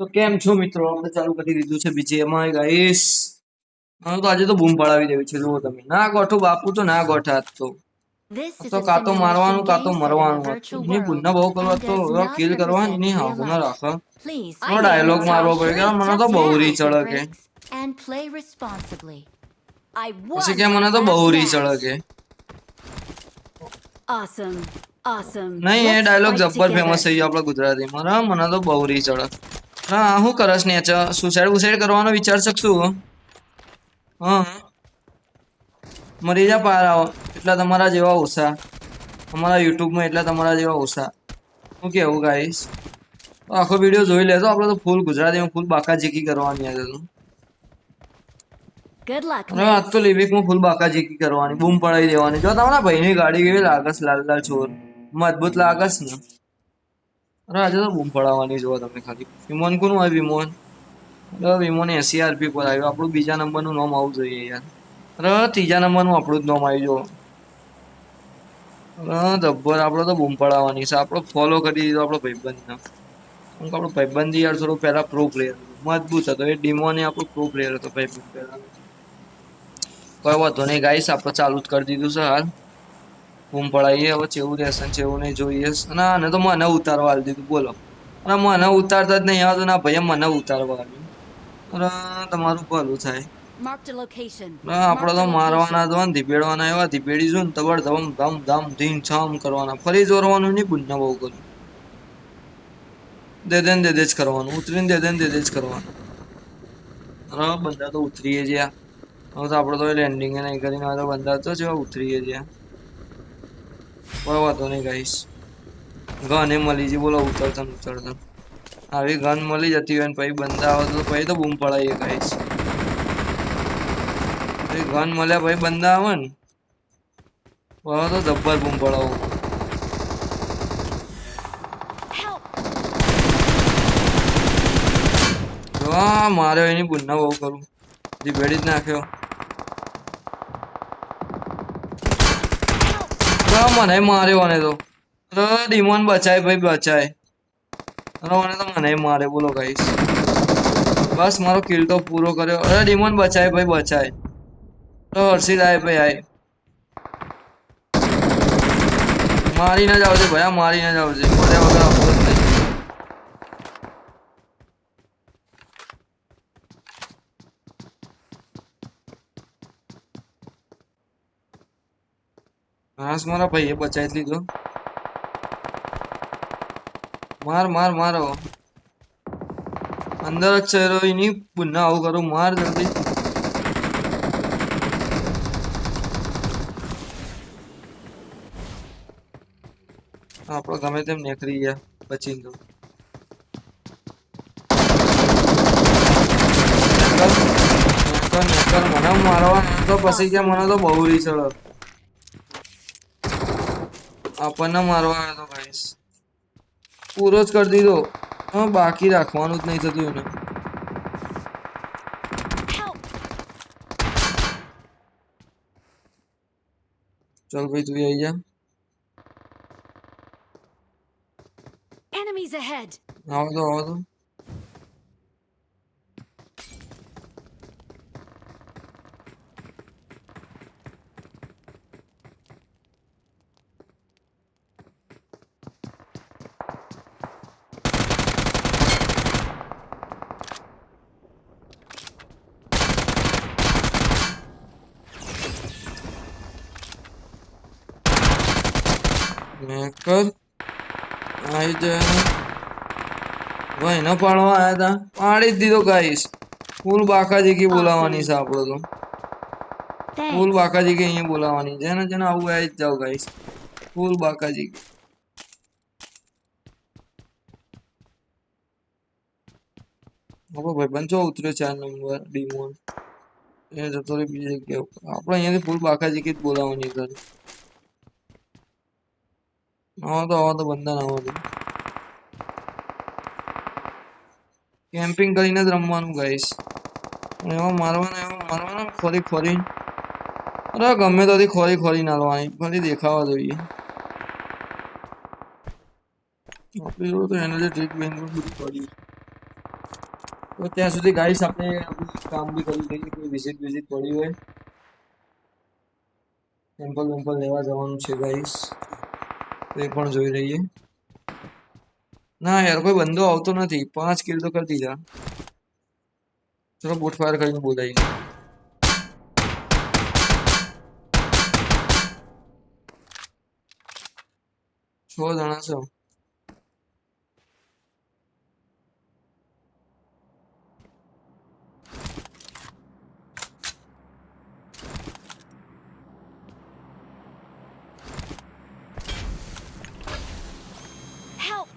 તો કેમ છો મિત્રો? આપણે ચાલુ કરી દીધું છે બીજી એમાં ગાઈસ હું તો આજે તો બૂમ પડાવી દેવી છે જુઓ તમે. ના ગોઠો બાપુ તો ના ગોઠા તો. તો કાં તો મારવાનું કાં તો મરવાનું ની ગુના બહુ કરવા તો કિલ કરવા ની હા ગુના રાખો નો ડાયલોગ મારવો પડે કે મને તો બહુ રી ચડે કે પછી કે મને તો બહુ રી ચડે કે Awesome. Awesome. નહીં એ ડાયલોગ જબ્બર ફેમસ થઈ ગયો આપણા ગુજરાતીમાં. મને તો બહુ રી ચડે હા હું કરસ ને સુસાઇડ બુસાઇડ કરવાનો વિચાર શકશું હા. મરી જા પાર આવો એટલા તમારા જેવા ઓછા. અમારા યુટ્યુબમાં એટલા તમારા જેવા ઓછા. હું કેવું ગાઈશ આખો વીડિયો જોઈ લેજો. આપણે તો ફૂલ ગુજરાતીમાં ફૂલ બાકાજીકી કરવાની આજે તો. આજ તો લિવિકમાં ફૂલ બાકાજીકી કરવાની. બૂમ પડાવી દેવાની. જો તમારા ભાઈની ગાડી કેવી લાગસ લાલ લાલ ચોર. મજબૂત લાગસ ને. અરે આજે તો બૂમ પડાવવાની જોવા તમે ખાલી. વિમોન કોનું હોય વિમોન? અરે વિમોન એસી આરપી પર આવ્યું. આપણું બીજા નંબરનું નામ આવવું જોઈએ યાર. અરે ત્રીજા નંબરનું આપણું જ નામ આવી જો અરે જબ્બર, આપણે તો બૂમ પડાવવાની છે. આપણો ફોલો કરી દીધો આપણો ભાઈબંધને. કેમ કે આપણો ભાઈબંધ યાર, થોડો પહેલાં પ્રો પ્લેયર મજબૂત હતો. એ ડીમોને આપણો પ્રો પ્લેયર હતો ભાઈબંધ પહેલાં. કોઈ વાંધો નહીં ગાઈસ આપણે ચાલુ જ કરી દીધું છે હાલ. બૂમ પડાવીએ હવે ચેવું રહેશે ને એવું નહીં જોઈએ. અને આને તો મને ઉતારવા આવી દીધું બોલો. અને મને ઉતારતા જ નહીં આવતું ના ભાઈ મને ઉતારવા આવ્યું તમારું ભલું થાય. આપણે તો મારવાના તો ધીપેડવાના એવા ધીપેડીશું ને તબડ ધમ ધમ ધમ ધીમ છમ કરવાના. ફરી જોરવાનું નહીં બુનના બહુ કરું. દે દે દે દે જ કરવાનું. ઉતરીને દે દે દે દે જ કરવાનું. અરે બંદા તો ઉતરીએ જ્યાં. હવે તો આપણે તો લેન્ડિંગ નહીં કરીને તો બંદા તો જેવા ઉતરીએ જ્યાં. કોઈ વાંધો નહીં ગાઈશ ગન એ મળી જઈ બોલો ઉતરતા ઉતરતા. આવી ગન મળી જતી હોય ને પછી બંદા આવે તો પછી તો બૂમ પડાવીએ ગાઈશ ગન મળ્યા પછી બંદા આવે ને હવે તો જબ્બર બૂમ પડાવું. મારે એની બુનના બહુ કરું. જે ભેડી જ નાખ્યો. મને માર્યો મને તો. અરે, ડીમોન બચાય, ભાઈ, બચાય. અરે, મને તો મને મારે, બોલો ગાઈસ બસ, મારો કિલ તો પૂરો કર્યો. અરે, ડીમોન બચાય, ભાઈ, બચાય. તો હર્ષિત આય, ભાઈ, આય. મારી ના જાવજે ભાઈ આ મારીને જાવજે. આવજે વગર આવતો જ નહીં હાસ મારા ભાઈએ બચાવી લીધો. માર માર, મારો. અંદર જ છે એની પુન્ના આવું કરું, માર જલ્દી. આપણે ગમે તેમ નીકળી ગયા, બચી તો મને મારવા, તો પછી ગયા મને તો બહુ રીસળ આપણને મારવા આવ્યો તો ગાઈસ પૂરો જ કરી દીધો હા બાકી રાખવાનું જ નહીં થતું એને! ચાલ ભાઈ તું આવી જા Enemies ahead. આવો તો આવો તો મેકર આવી જાય ભાઈ ન પાડવા આયા તા પાડી જ દીધો ગાઈસ ફૂલ બાકાજીકી બોલાવાની છે આપણો તો ફૂલ Thanks. બાકાજીકી અહીંયા બોલાવાની જેને જેને આવું આવી જ જાવ ગાઈસ ફૂલ બાકાજીકી આપણો ભાઈ ચો ઉતર્યો ચાર નંબર ડીમોન એ જતો રહ્યો બીજી જગ્યાએ ઉપર. આપણે અહીંયાથી ફૂલ બાકાજીકી જ બોલાવાની છે આવો તો આવો તો બંધન આવો તો. કેમ્પિંગ કરીને જ રમવાનું ગાઈસ એમાં મારવાના એમાં મારવાના ખોરી ખોરી અરે, ગમે ત્યાંથી ખોરી ખોરી નાલવાની ફરી દેખાવા જોઈએ. આપણે તો એનર્જી ડ્રિંક બેંક બધું પડ્યું તો ત્યાં સુધી ગાઈશ આપણે કામ બી કરી દઈએ કોઈ વિઝિટ વિઝિટ પડી હોય. સેમ્પલ વેમ્પલ લેવા જવાનું છે ગાઈસ તો એ પણ જોઈ લઈએ ના યાર કોઈ બંદો આવતો નથી પાંચ કિલ તો કરી દીધા ચલો બૂટ ફાયર કરીને બોલાવી છ જણા છો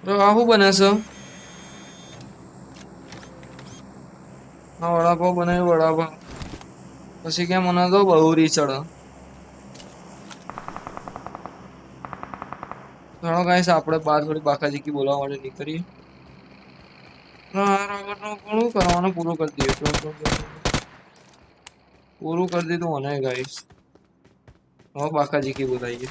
આ શું બને વડાપાવ બનાવ્યો વડાપાવ. પછી કેમ મને તો બહુ ચડે ચાલો ગાઈસ આપણે બાર થોડી બાકાજીકી બોલાવવા માટે નીકળીએ. ઘણું કરવાનું પૂરું કરી તો- પૂરું કરી દીધું મને ગાઈસ. હવે બાકાજીકી બોલાવીએ.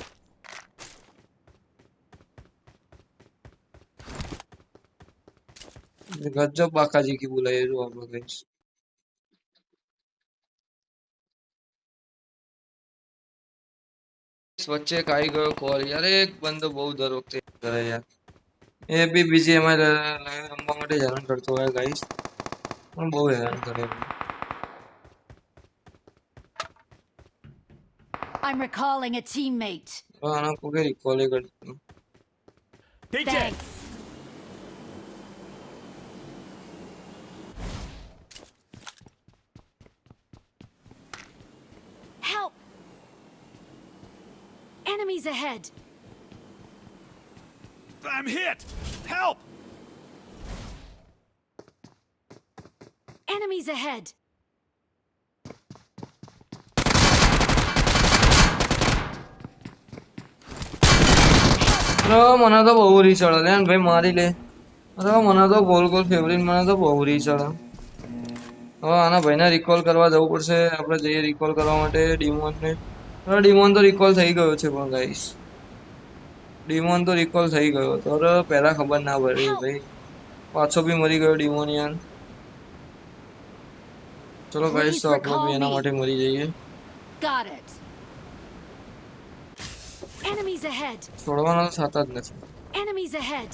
ગજબ બાકાજીકી બોલાય જો આપણે ગાઈસ વચ્ચે એક આવી ગયો કોલ યાર એક બંદો બહુ દર વખતે કરે યાર એ બી બીજી એમાં લાઈવ રમવા માટે હેરાન કરતો હોય ગાઈસ પણ બહુ હેરાન કરે. I'm recalling a teammate. આના કોઈ રિકોલે કરતો Thanks. Help! Enemies ahead! I'm hit! Help! Enemies ahead! મને તો બહુ રી ચડે લે ને ભાઈ મારી લે અરે મને તો ગોલ ગોલ ફેવરિટ મને તો બહુ રી ચડે હવે આના ભાઈને રિકોલ કરવા જવું પડશે આપણે જઈએ રિકોલ કરવા માટે ડીમોનને અરે ડીમોન તો રિકોલ થઈ ગયો છે પણ ગાઈસ ડીમોન તો રિકોલ થઈ ગયો. તો અરે પહેલા ખબર ના પડી ભાઈ પાછો બી મરી ગયો ડિમોનિયન ચલો ગાઈસ તો આપણે બી એના માટે મરી જઈએ! છોડવાના તો થતા જ નથી. Enemies ahead!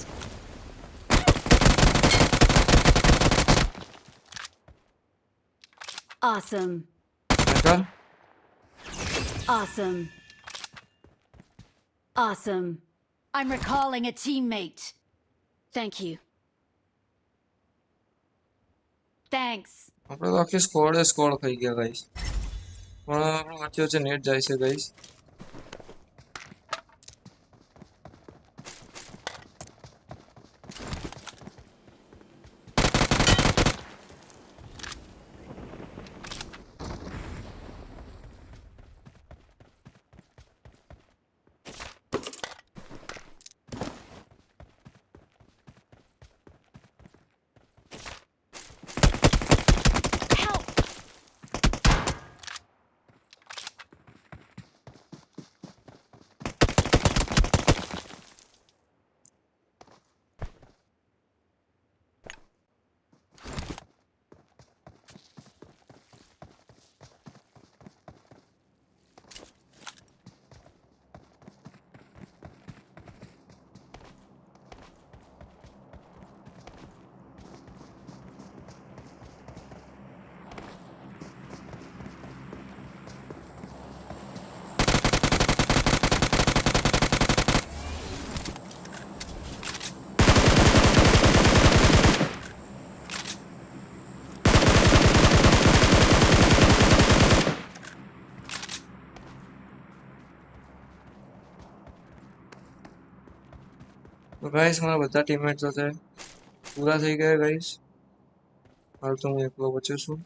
Awesome! નકર Awesome! Awesome! I'm recalling a teammate. Thank you. Thanks. આપણે તો આખી સ્કોડે સ્કોડ ખાઈ ગયા ગાઈસ પણ આપણે વચ્ચે વચ્ચે નેટ જાય છે ગાઈસ તો ગાઈસ મારા બધા ટીમમેટ્સ સાથે પૂરા થઈ ગયા ગાઈસ હાલ તો હું એકલો બચ્યો છું.